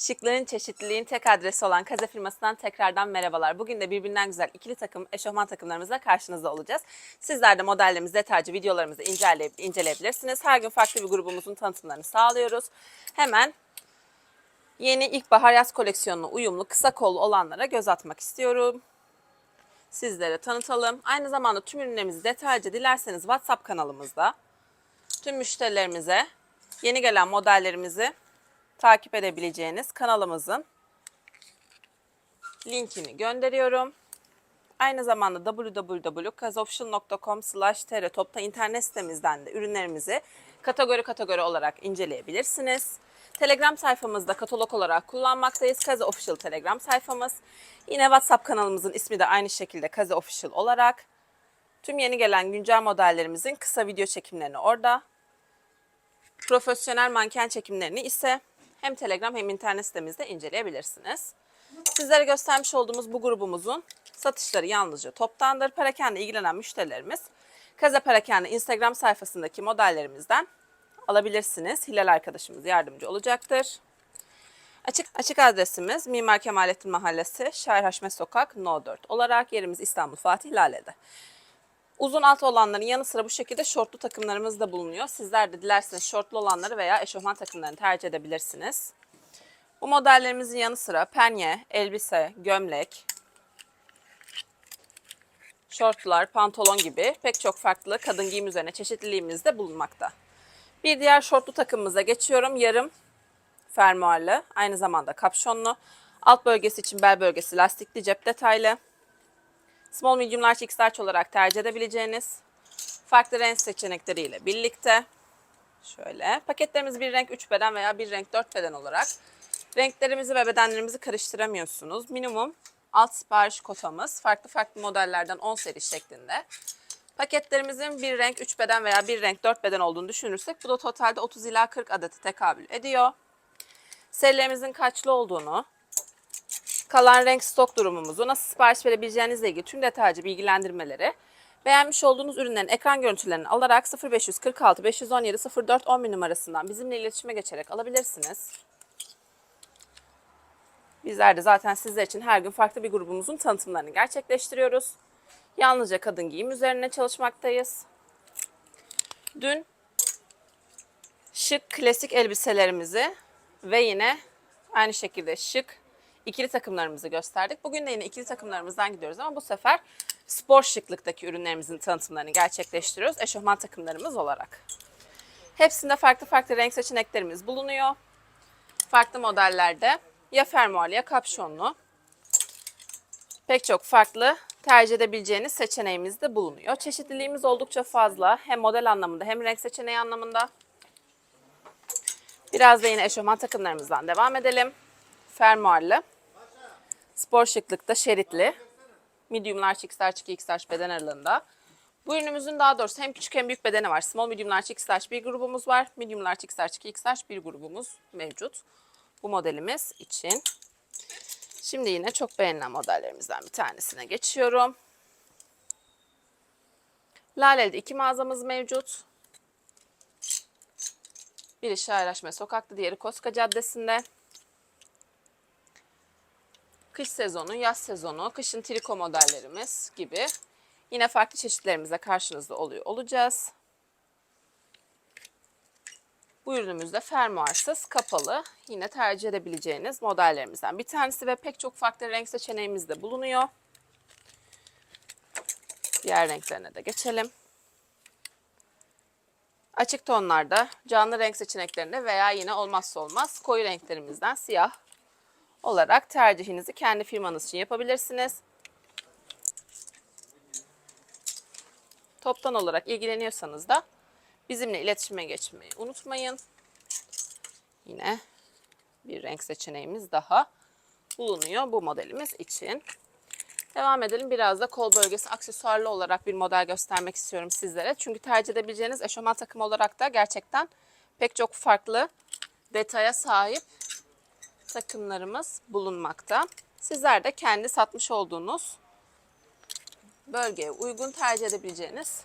Şıklığın çeşitliliğin tek adresi olan Kaze firmasından tekrardan merhabalar. Bugün de birbirinden güzel ikili takım, eşofman takımlarımızla karşınızda olacağız. Sizler de modellerimizi, detaycı videolarımızı inceleyip, inceleyebilirsiniz. Her gün farklı bir grubumuzun tanıtımlarını sağlıyoruz. Hemen yeni ilkbahar yaz koleksiyonuna uyumlu kısa kollu olanlara göz atmak istiyorum. Sizlere tanıtalım. Aynı zamanda tüm ürünlerimizi detaylıca dilerseniz WhatsApp kanalımızda tüm müşterilerimize yeni gelen modellerimizi takip edebileceğiniz kanalımızın linkini gönderiyorum. Aynı zamanda www.kazofficial.com slash topta internet sitemizden de ürünlerimizi kategori kategori olarak inceleyebilirsiniz. Telegram sayfamızda katalog olarak kullanmaktayız. Kaze Official Telegram sayfamız. Yine WhatsApp kanalımızın ismi de aynı şekilde Kaze Official olarak. Tüm yeni gelen güncel modellerimizin kısa video çekimlerini orada. Profesyonel manken çekimlerini ise hem Telegram hem internet sitemizde inceleyebilirsiniz. Sizlere göstermiş olduğumuz bu grubumuzun satışları yalnızca toptandır. Parakende ilgilenen müşterilerimiz Kaze Parakende Instagram sayfasındaki modellerimizden alabilirsiniz. Hilal arkadaşımız yardımcı olacaktır. Açık, açık adresimiz Mimar Kemalettin Mahallesi, Şair Haşmet Sokak, No 4 olarak yerimiz İstanbul Fatih Lale'de. Uzun alt olanların yanı sıra bu şekilde şortlu takımlarımız da bulunuyor. Sizler de dilerseniz şortlu olanları veya eşofman takımlarını tercih edebilirsiniz. Bu modellerimizin yanı sıra penye, elbise, gömlek, şortlar, pantolon gibi pek çok farklı kadın giyim üzerine çeşitliliğimiz de bulunmakta. Bir diğer şortlu takımımıza geçiyorum. Yarım fermuarlı, aynı zamanda kapşonlu. Alt bölgesi için bel bölgesi lastikli, cep detaylı. Small, medium, large, x large olarak tercih edebileceğiniz farklı renk seçenekleriyle birlikte şöyle paketlerimiz bir renk 3 beden veya bir renk 4 beden olarak renklerimizi ve bedenlerimizi karıştıramıyorsunuz. Minimum alt sipariş kotamız farklı farklı modellerden 10 seri şeklinde. Paketlerimizin bir renk 3 beden veya bir renk 4 beden olduğunu düşünürsek bu da totalde 30 ila 40 adeti tekabül ediyor. Serilerimizin kaçlı olduğunu, kalan renk stok durumumuzu, nasıl sipariş verebileceğinizle ilgili tüm detaycı bilgilendirmeleri, beğenmiş olduğunuz ürünlerin ekran görüntülerini alarak 0546 517 04 11 numarasından bizimle iletişime geçerek alabilirsiniz. Bizler de zaten sizler için her gün farklı bir grubumuzun tanıtımlarını gerçekleştiriyoruz. Yalnızca kadın giyim üzerine çalışmaktayız. Dün şık klasik elbiselerimizi ve yine aynı şekilde şık ikili takımlarımızı gösterdik. Bugün de yine ikili takımlarımızdan gidiyoruz ama bu sefer spor şıklıktaki ürünlerimizin tanıtımlarını gerçekleştiriyoruz. Eşofman takımlarımız olarak. Hepsinde farklı farklı renk seçeneklerimiz bulunuyor. Farklı modellerde ya fermuarlı ya kapşonlu. Pek çok farklı tercih edebileceğiniz seçeneğimiz de bulunuyor. Çeşitliliğimiz oldukça fazla. Hem model anlamında hem renk seçeneği anlamında. Biraz da yine eşofman takımlarımızdan devam edelim. Fermuarlı. Spor şıklıkta şeritli. Medium large, x large, 2 x large beden aralığında. Bu ürünümüzün daha doğrusu hem küçük hem büyük bedeni var. Small, medium large, x large bir grubumuz var. Medium large, x large, 2 x large bir grubumuz mevcut. Bu modelimiz için. Şimdi yine çok beğenilen modellerimizden bir tanesine geçiyorum. Laleli'de iki mağazamız mevcut. Biri Şairaşme Sokak'ta, diğeri Koska Caddesi'nde. Kış sezonu, yaz sezonu, kışın triko modellerimiz gibi yine farklı çeşitlerimizle karşınızda oluyor olacağız. Bu ürünümüz de fermuarsız, kapalı, yine tercih edebileceğiniz modellerimizden bir tanesi ve pek çok farklı renk seçeneğimiz de bulunuyor. Diğer renklerine de geçelim. Açık tonlarda canlı renk seçeneklerinde veya yine olmazsa olmaz koyu renklerimizden siyah olarak tercihinizi kendi firmanız için yapabilirsiniz. Toptan olarak ilgileniyorsanız da bizimle iletişime geçmeyi unutmayın. Yine bir renk seçeneğimiz daha bulunuyor bu modelimiz için. Devam edelim. Biraz da kol bölgesi aksesuarlı olarak bir model göstermek istiyorum sizlere. Çünkü tercih edebileceğiniz eşofman takım olarak da gerçekten pek çok farklı detaya sahip takımlarımız bulunmakta. Sizler de kendi satmış olduğunuz bölgeye uygun tercih edebileceğiniz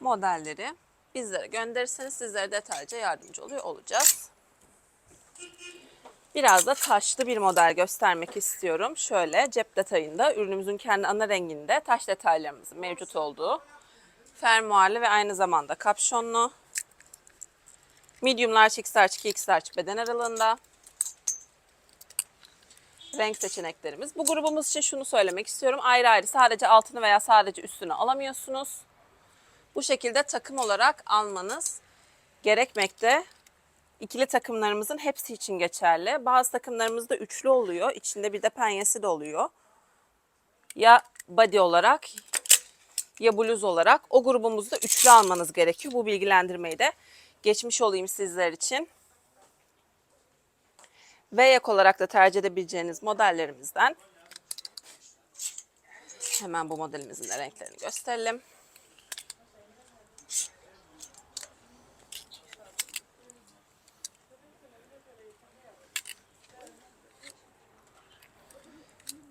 modelleri bizlere gönderirseniz sizlere detaylıca yardımcı oluyor olacağız. Biraz da taşlı bir model göstermek istiyorum. Şöyle cep detayında ürünümüzün kendi ana renginde taş detaylarımızın mevcut olduğu fermuarlı ve aynı zamanda kapşonlu. Medium large, X large, 2X large beden aralığında. Renk seçeneklerimiz. Bu grubumuz için şunu söylemek istiyorum. Ayrı ayrı sadece altını veya sadece üstünü alamıyorsunuz. Bu şekilde takım olarak almanız gerekmekte. İkili takımlarımızın hepsi için geçerli. Bazı takımlarımızda üçlü oluyor. İçinde bir de penyesi de oluyor. Ya body olarak ya bluz olarak o grubumuzda üçlü almanız gerekiyor. Bu bilgilendirmeyi de geçmiş olayım sizler için. V yak olarak da tercih edebileceğiniz modellerimizden hemen bu modelimizin de renklerini gösterelim.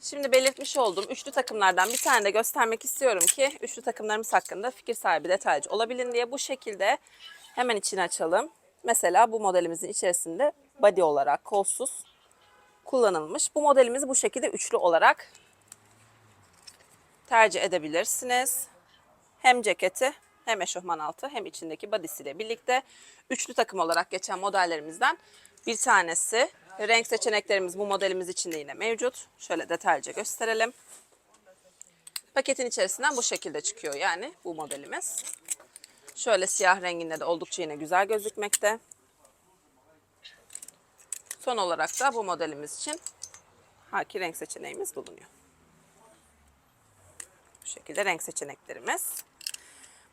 Şimdi belirtmiş olduğum üçlü takımlardan bir tane de göstermek istiyorum ki üçlü takımlarımız hakkında fikir sahibi detaycı olabilin diye bu şekilde hemen içini açalım. Mesela bu modelimizin içerisinde body olarak kolsuz kullanılmış. Bu modelimizi bu şekilde üçlü olarak tercih edebilirsiniz. Hem ceketi hem eşofman altı hem içindeki body'siyle birlikte üçlü takım olarak geçen modellerimizden bir tanesi. Renk seçeneklerimiz bu modelimiz içinde yine mevcut. Şöyle detaylıca gösterelim. Paketin içerisinden bu şekilde çıkıyor yani bu modelimiz. Şöyle siyah renginde de oldukça yine güzel gözükmekte. Son olarak da bu modelimiz için haki renk seçeneğimiz bulunuyor. Bu şekilde renk seçeneklerimiz.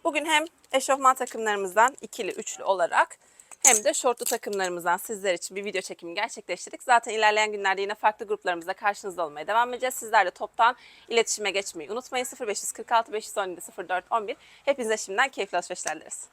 Bugün hem eşofman takımlarımızdan ikili, üçlü olarak hem de şortlu takımlarımızdan sizler için bir video çekimi gerçekleştirdik. Zaten ilerleyen günlerde yine farklı gruplarımızda karşınızda olmaya devam edeceğiz. Sizler de toptan iletişime geçmeyi unutmayın. 0546 517 04 11. Hepinize şimdiden keyifli alışverişler dileriz.